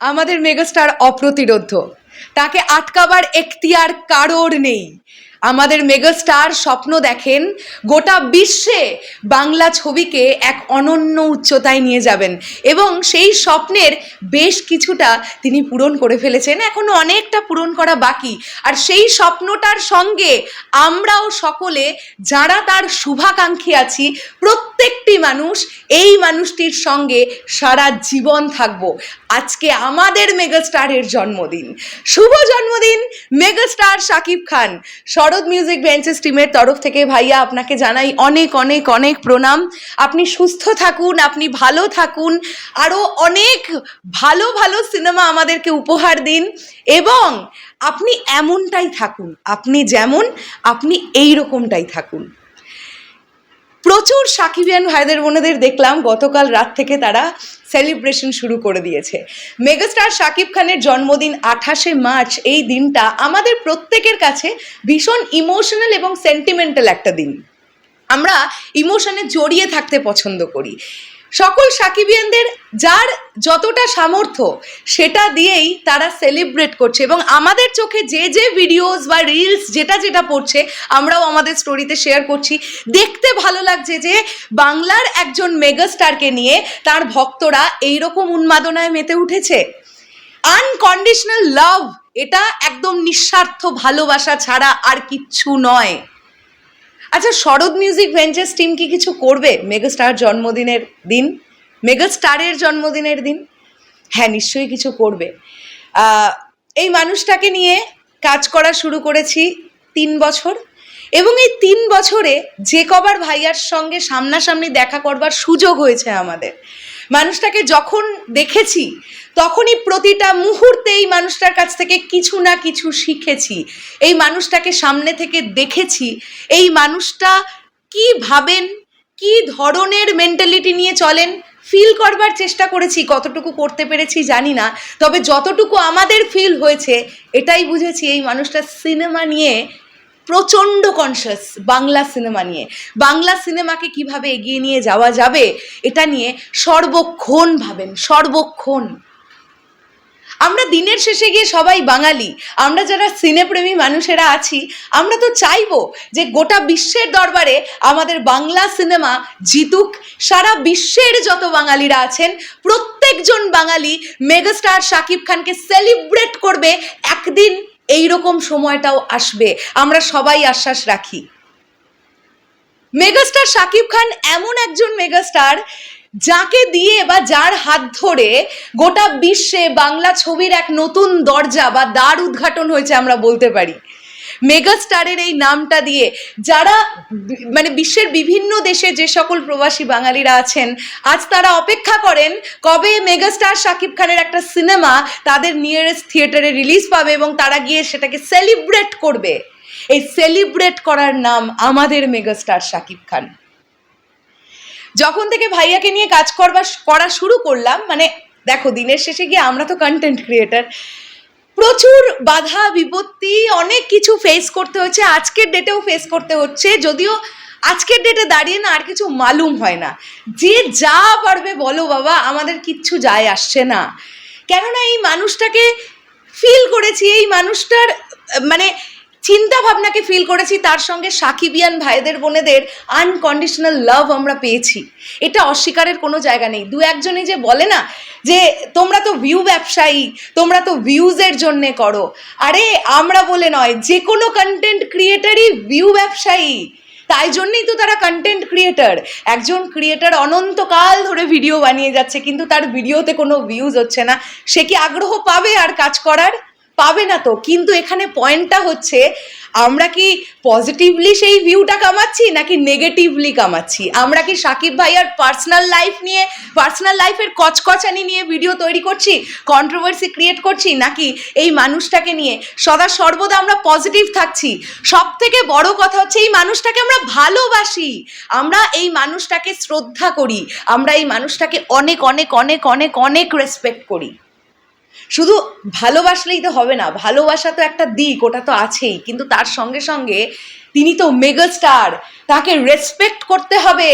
আমাদের মেগাস্টার অপ্রতিরোধ্য। তাকে আটকাবার এখতিয়ার কারোর নেই। আমাদের মেগাস্টার স্বপ্ন দেখেন, গোটা বিশ্বে বাংলা ছবিকে এক অনন্য উচ্চতায় নিয়ে যাবেন। এবং সেই স্বপ্নের বেশ কিছুটা তিনি পূরণ করে ফেলেছেন। এখনও অনেকটা পূরণ করা বাকি। আর সেই স্বপ্নটার সঙ্গে আমরাও সকলে, যারা তার শুভাকাঙ্ক্ষী আছি, প্রত্যেকটি মানুষ, এই মানুষটির সঙ্গে সারা জীবন থাকব। আজকে আমাদের মেগাস্টারের জন্মদিন। শুভ জন্মদিন, মেগাস্টার শাকিব খান। শরৎ মিউজিক বেঞ্চেস টিমের তরফ থেকে ভাইয়া আপনাকে জানাই অনেক অনেক অনেক প্রণাম। আপনি সুস্থ থাকুন, আপনি ভালো থাকুন। আরও অনেক ভালো ভালো সিনেমা আমাদেরকে উপহার দিন। এবং আপনি এমনটাই থাকুন, আপনি যেমন, আপনি এই রকমটাই থাকুন। প্রচুর সাকিবিয়ান ভাইদের বোনেদের দেখলাম। গতকাল রাত থেকে তারা সেলিব্রেশন শুরু করে দিয়েছে। মেগাস্টার শাকিব খানের জন্মদিন আঠাশে মার্চ, এই দিনটা আমাদের প্রত্যেকের কাছে ভীষণ ইমোশনাল এবং সেন্টিমেন্টাল একটা দিন। আমরা ইমোশনে জড়িয়ে থাকতে পছন্দ করি। সকল সাকিবিয়ানদের যার যতটা সামর্থ্য, সেটা দিয়েই তারা সেলিব্রেট করছে এবং আমাদের চোখে যে যে ভিডিওস বা রিলস যেটা যেটা পড়ছে, আমরাও আমাদের স্টোরিতে শেয়ার করছি। দেখতে ভালো লাগছে যে বাংলার একজন মেগাস্টারকে নিয়ে তার ভক্তরা এইরকম উন্মাদনায় মেতে উঠেছে। আনকন্ডিশনাল লাভ এটা একদম নিঃস্বার্থ ভালোবাসা ছাড়া আর কিচ্ছু নয়। আচ্ছা শরৎ মিউজিক ভেঞ্চার্স টিম কি কিছু করবে মেগাস্টার জন্মদিনের দিন? মেগাস্টারের জন্মদিনের দিন? হ্যাঁ নিশ্চয়ই কিছু করবে। এই মানুষটাকে নিয়ে কাজ করা শুরু করেছি তিন বছর এবং এই তিন বছরে যে কবার ভাইয়ার সঙ্গে সামনাসামনি দেখা করবার সুযোগ হয়েছে আমাদের। মানুষটাকে যখন দেখেছি, তখনই প্রতিটা মুহূর্তে এই মানুষটার কাছ থেকে কিছু না কিছু শিখেছি। এই মানুষটাকে সামনে থেকে দেখেছি, এই মানুষটা কি ভাবেন, কি ধরনের মেন্টালিটি নিয়ে চলেন ফিল করবার চেষ্টা করেছি, কতটুকু করতে পেরেছি জানি না, তবে যতটুকু আমাদের ফিল হয়েছে, এটাই বুঝেছি এই মানুষটা সিনেমা নিয়ে প্রচণ্ড কনসিয়াস বাংলা সিনেমা নিয়ে। বাংলা সিনেমাকে কীভাবে এগিয়ে নিয়ে যাওয়া যাবে, এটা নিয়ে সর্বক্ষণ ভাবেন, সর্বক্ষণ। আমরা দিনের শেষে গিয়ে সবাই বাঙালি। আমরা যারা সিনেপ্রেমী মানুষেরা আছি, আমরা তো চাইব যে গোটা বিশ্বের দরবারে আমাদের বাংলা সিনেমা জিতুক। সারা বিশ্বের যত বাঙালিরা আছেন, প্রত্যেকজন বাঙালি মেগাস্টার শাকিব খানকে সেলিব্রেট করবে একদিন। এই রকম সময়টাও আসবে। আমরা সবাই আশ্বাস রাখি। মেগাস্টার শাকিব খান এমন একজন মেগাস্টার যাকে দিয়ে বা যার হাত ধরে গোটা বিশ্বে বাংলা ছবির এক নতুন দরজা বা দ্বার উদ্ঘাটন হয়েছে আমরা বলতে পারি। মেগাস্টারের এই নামটা দিয়ে যারা মানে বিশ্বের বিভিন্ন দেশে যে সকল প্রবাসী বাঙালিরা আছেন, আজ তারা অপেক্ষা করেন কবে মেগাস্টার শাকিব খানের একটা সিনেমা তাদের নিয়ারেস্ট থিয়েটারে রিলিজ পাবে এবং তারা গিয়ে সেটাকে সেলিব্রেট করবে। এই সেলিব্রেট করার নাম আমাদের মেগাস্টার শাকিব খান। যখন থেকে ভাইয়াকে নিয়ে কাজ করবার, করা শুরু করলাম মানে দেখো দিনের শেষে গিয়ে আমরা তো কন্টেন্ট ক্রিয়েটার প্রচুর বাধা, বিপত্তি, অনেক কিছু ফেস করতে হচ্ছে। আজকের ডেটেও ফেস করতে হচ্ছে। যদিও আজকের ডেটে দাঁড়িয়ে না আর কিছু মালুম হয় না। যে যা পারবে বলো বাবা, আমাদের কিচ্ছু যায় আসছে না। কেননা এই মানুষটাকে ফিল করেছি, এই মানুষটার মানে চিন্তা ভাবনাকে ফিল করেছি, তার সঙ্গে সাকিবিয়ান ভাইদের, বোনেদের আনকন্ডিশনাল লাভ আমরা পেয়েছি। এটা অস্বীকারের কোনো জায়গা নেই। দু একজনই যে বলে না যে, তোমরা তো ভিউ ব্যবসায়ী, তোমরা তো ভিউজের জন্যে করো। আরে, আমরা বলে নয়, যে কোনো কন্টেন্ট ক্রিয়েটারই ভিউ ব্যবসায়ী। তাই জন্যই তো তারা কন্টেন্ট ক্রিয়েটার একজন ক্রিয়েটার অনন্তকাল ধরে ভিডিও বানিয়ে যাচ্ছে, কিন্তু তার ভিডিওতে কোনো ভিউজ হচ্ছে না। সে কি আগ্রহ পাবে আর কাজ করার? পাবে না তো? কিন্তু এখানে পয়েন্টটা হচ্ছে, আমরা কি পজিটিভলি সেই ভিউটা কামাচ্ছি নাকি নেগেটিভলি কামাচ্ছি? আমরা কি সাকিব ভাইয়ার পার্সোনাল লাইফ নিয়ে পার্সোনাল লাইফের কচকচানি নিয়ে ভিডিও তৈরি করছি কন্ট্রোভার্সি ক্রিয়েট করছি, নাকি এই মানুষটাকে নিয়ে? সদা সর্বদা আমরা পজিটিভ থাকছি। সব থেকে বড় কথা হচ্ছে এই মানুষটাকে আমরা ভালোবাসি। আমরা এই মানুষটাকে শ্রদ্ধা করি। আমরা এই মানুষটাকে অনেক অনেক অনেক অনেক অনেক রেসপেক্ট করি। শুধু ভালোবাসলেই তো হবে না, ভালোবাসা তো একটা দিক, ওটা তো আছেই। কিন্তু তার সঙ্গে সঙ্গে তিনি তো মেগা স্টার তাকে রেসপেক্ট করতে হবে।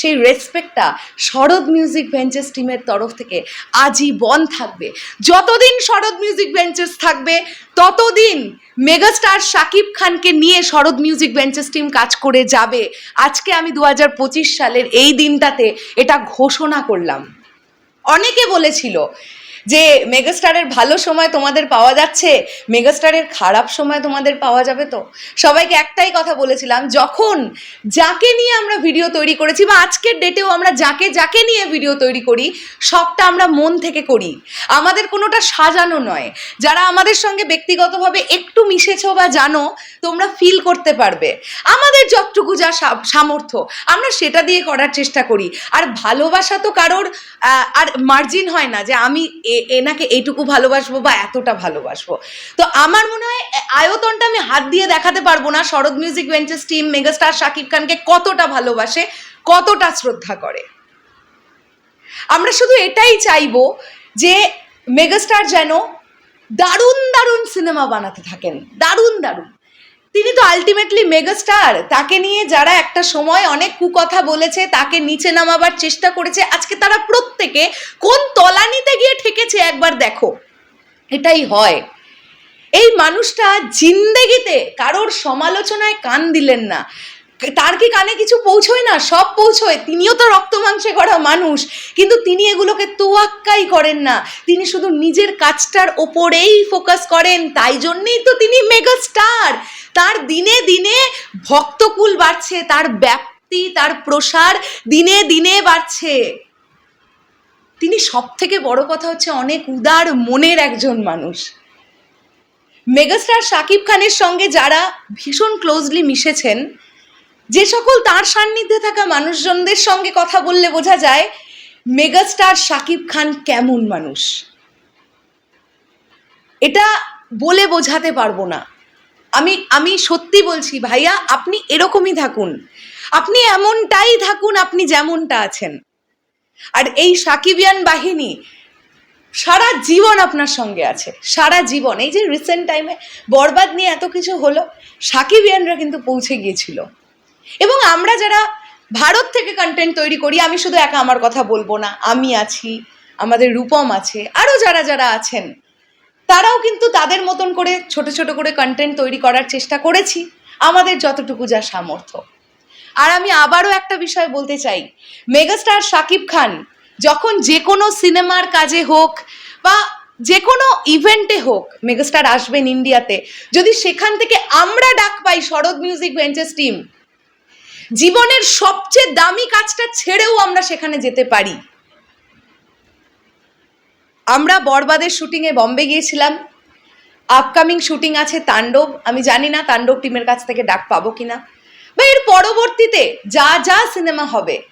সেই রেসপেক্টটা শরৎ মিউজিক ভেঞ্চার্স টিমের তরফ থেকে আজীবন থাকবে। যতদিন শরৎ মিউজিক ভেঞ্চার্স থাকবে, ততদিন মেগাস্টার শাকিব খানকে নিয়ে শরৎ মিউজিক ভেঞ্চার্স টিম কাজ করে যাবে। আজকে আমি দু হাজার পঁচিশ সালের এই দিনটাতে এটা ঘোষণা করলাম। অনেকে বলেছিল যে মেগাস্টারের ভালো সময় তোমাদের পাওয়া যাচ্ছে, মেগাস্টারের খারাপ সময় তোমাদের পাওয়া যাবে তো? সবাইকে একটাই কথা বলেছিলাম, যখন যাকে নিয়ে আমরা ভিডিও তৈরি করেছি বা আজকের ডেটেও আমরা যাকে যাকে নিয়ে ভিডিও তৈরি করি, সবটা আমরা মন থেকে করি। আমাদের কোনোটা সাজানো নয়। যারা আমাদের সঙ্গে ব্যক্তিগতভাবে একটু মিশেছো বা জানো, তোমরা ফিল করতে পারবে। আমাদের যতটুকু যা সামর্থ্য, আমরা সেটা দিয়ে করার চেষ্টা করি। আর ভালোবাসা তো কারোর আর মার্জিন হয় না যে আমি এনাকে এইটুকু ভালোবাসবো বা এতটা ভালোবাসবো। তো আমার মনে হয় আয়তনটা আমি হাত দিয়ে দেখাতে পারব না। Sharat music ventures team megastar Shakib খানকে কতটা ভালোবাসে, কতটা শ্রদ্ধা করে। আমরা শুধু এটাই চাইব যে মেগাস্টার যেন দারুণ দারুণ সিনেমা বানাতে থাকেন। দারুণ দারুণ। তিনি তো আলটিমেটলি মেগাস্টার তাকে নিয়ে যারা একটা সময় অনেক কুকথা বলেছে, তাকে নিচে নামাবার চেষ্টা করেছে, আজকে তারা প্রত্যেকে কোন তলানিতে গিয়ে ঠেকেছে একবার দেখো। এটাই হয়। এই মানুষটা জিন্দেগিতে কারোর সমালোচনায় কান দিলেন না। তার কি কানে কিছু পৌঁছয় না? সব পৌঁছয়। তিনিও তো রক্ত মাংসে করা মানুষ। কিন্তু তিনি এগুলোকে তোয়াক্কাই করেন না। তিনি শুধু নিজের কাজটার ওপরেই ফোকাস করেন। তাই জন্যেই তো তিনি মেগা স্টার তার দিনে দিনে ভক্তকুল বাড়ছে, তার ব্যাপ্তি, তার প্রসার দিনে দিনে বাড়ছে। তিনি সব থেকে বড় কথা হচ্ছে অনেক উদার মনের একজন মানুষ। মেগাস্টার শাকিব খানের সঙ্গে যারা ভীষণ ক্লোজলি মিশেছেন যে সকল তার সান্নিধ্যে থাকা মানুষজনদের সঙ্গে কথা বললে বোঝা যায় মেগাস্টার শাকিব খান কেমন মানুষ। এটা বলে বোঝাতে পারব না। আমি আমি সত্যি বলছি ভাইয়া, আপনি এরকমই থাকুন। আপনি এমনটাই থাকুন, আপনি যেমনটা আছেন। আর এই সাকিবিয়ান বাহিনী সারা জীবন আপনার সঙ্গে আছে। সারা জীবন। এই যে রিসেন্ট টাইমে বরবাদ নিয়ে এত কিছু হলো সাকিবিয়ানরা কিন্তু পৌঁছে গিয়েছিল। এবং আমরা যারা ভারত থেকে কন্টেন্ট তৈরি করি, আমি শুধু একা আমার কথা বলব না, আমি আছি, আমাদের রূপম আছে আরও যারা যারা আছেন, তারাও কিন্তু তাদের মতন করে ছোট ছোট করে কন্টেন্ট তৈরি করার চেষ্টা করেছি, আমাদের যতটুকু যা সামর্থ্য। আর আমি আবারও একটা বিষয় বলতে চাই, মেগাস্টার শাকিব খান যখন যে কোনো সিনেমার কাজে হোক বা যে কোনো ইভেন্টে হোক, মেগাস্টার আসবেন ইন্ডিয়াতে, যদি সেখান থেকে আমরা ডাক পাই শরৎ মিউজিক ভেঞ্চার্স টিম জীবনের সবচেয়ে দামি কাজটা ছেড়েও আমরা সেখানে যেতে পারি। আমরা বরবাদের শুটিংয়ে বম্বে গিয়েছিলাম। আপকামিং শুটিং আছে তাণ্ডব। আমি জানি না তাণ্ডব টিমের কাছ থেকে ডাক পাবো কিনা। বা এর পরবর্তীতে যা যা সিনেমা হবে।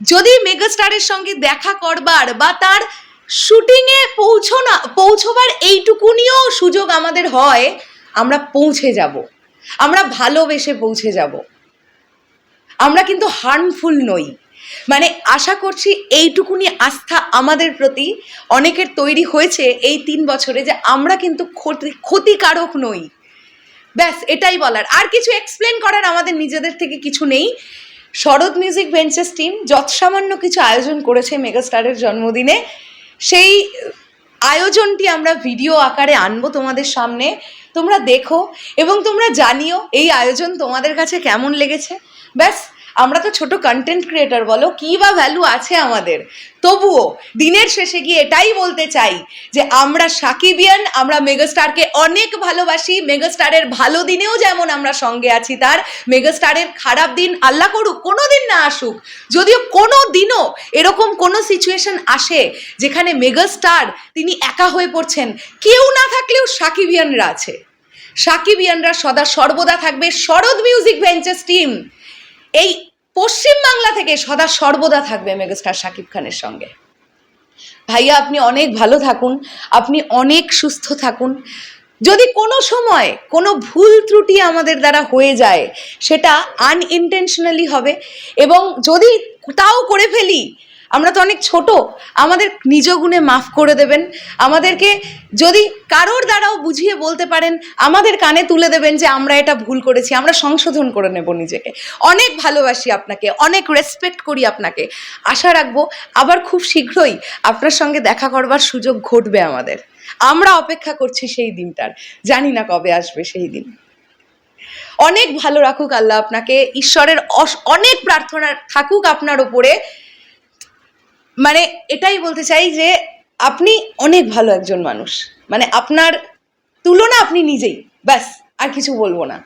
যদি মেগাস্টারের সঙ্গে দেখা করবার বা তার শুটিংয়ে পৌঁছনা, পৌঁছবার এইটুকুনিও সুযোগ আমাদের হয়, আমরা পৌঁছে যাব। আমরা ভালোবেসে পৌঁছে যাব। আমরা কিন্তু হার্মফুল নই। মানে আশা করছি এইটুকুনি আস্থা আমাদের প্রতি অনেকের তৈরি হয়েছে এই তিন বছরে যে আমরা কিন্তু ক্ষতি, ক্ষতিকারক নই। ব্যাস, এটাই বলার। আর কিছু এক্সপ্লেন করার আমাদের নিজেদের থেকে কিছু নেই। শরৎ মিউজিক ভেঞ্চার্স টিম যৎসামান্য কিছু আয়োজন করেছে মেগাস্টারের জন্মদিনে। সেই আয়োজনটি আমরা ভিডিও আকারে আনব তোমাদের সামনে। তোমরা দেখো এবং তোমরা জানিও এই আয়োজন তোমাদের কাছে কেমন লেগেছে। ব্যাস, আমরা তো ছোট কন্টেন্ট ক্রিয়েটার বলো, কী বা ভ্যালু আছে আমাদের? তবুও, দিনের শেষে গিয়ে এটাই বলতে চাই যে আমরা সাকিবিয়ান, আমরা মেগাস্টারকে অনেক ভালোবাসি মেগাস্টারের ভালো দিনেও যেমন আমরা সঙ্গে আছি তার মেগাস্টারের খারাপ দিন আল্লাহ করুক, কোনো দিন না আসুক, যদিও কোনো দিনও এরকম কোনো সিচুয়েশন আসে যেখানে মেগাস্টার তিনি একা হয়ে পড়ছেন, কেউ না থাকলেও সাকিবিয়ানরা আছে। সাকিবিয়ানরা সদা সর্বদা থাকবে শরৎ মিউজিক ভেঞ্চার্স টিম এই পশ্চিম বাংলা থেকে সদা সর্বদা থাকবে মেগাস্টার শাকিব খানের সঙ্গে। ভাইয়া, আপনি অনেক ভালো থাকুন, আপনি অনেক সুস্থ থাকুন। যদি কোনো সময় কোনো ভুল ত্রুটি আমাদের দ্বারা হয়ে যায়, সেটা আনইনটেনশনালি হবে এবং যদি তাও করে ফেলি আমরা তো অনেক ছোট, আমাদের নিজ গুণে মাফ করে দেবেন, আমাদেরকে যদি কারোর দ্বারাও বুঝিয়ে বলতে পারেন, আমাদের কানে তুলে দেবেন যে আমরা এটা ভুল করেছি, আমরা সংশোধন করে নেব নিজেকে। অনেক ভালোবাসি আপনাকে, অনেক রেসপেক্ট করি আপনাকে। আশা রাখব আবার খুব শীঘ্রই আপনার সঙ্গে দেখা করবার সুযোগ ঘটবে আমাদের। আমরা অপেক্ষা করছি সেই দিনটার, জানি না কবে আসবে সেই দিন। অনেক ভালো রাখুক আল্লাহ আপনাকে, ঈশ্বরের অনেক প্রার্থনা থাকুক আপনার ওপরে মানে এটাই বলতে চাই যে আপনি অনেক ভালো একজন মানুষ। মানে আপনার তুলনা আপনি নিজেই। ব্যাস, আর কিছু বলব না।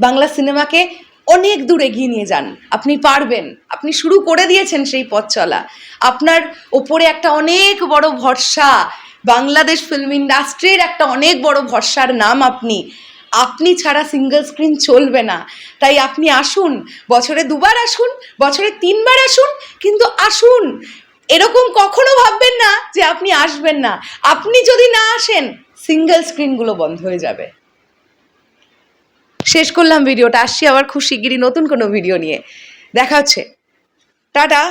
বাংলা সিনেমাকে অনেক দূর এগিয়ে নিয়ে যান। আপনি পারবেন। আপনি শুরু করে দিয়েছেন সেই পথ চলা। আপনার ওপরে একটা অনেক বড় ভরসা। বাংলাদেশ ফিল্ম ইন্ডাস্ট্রির একটা অনেক বড় ভরসার নাম আপনি। আপনি ছাড়া সিঙ্গেল স্ক্রিন চলবে না। তাই আপনি আসুন। বছরে দুবার আসুন, বছরে তিনবার আসুন, কিন্তু আসুন। এরকম কখনো ভাববেন না যে আপনি আসবেন না। আপনি যদি না আসেন সিঙ্গেল স্ক্রিনগুলো বন্ধ হয়ে যাবে। শেষ করলাম ভিডিওটা। আসছি আবার খুব শিগগিরই নতুন কোনো ভিডিও নিয়ে। দেখা হচ্ছে। টাটা।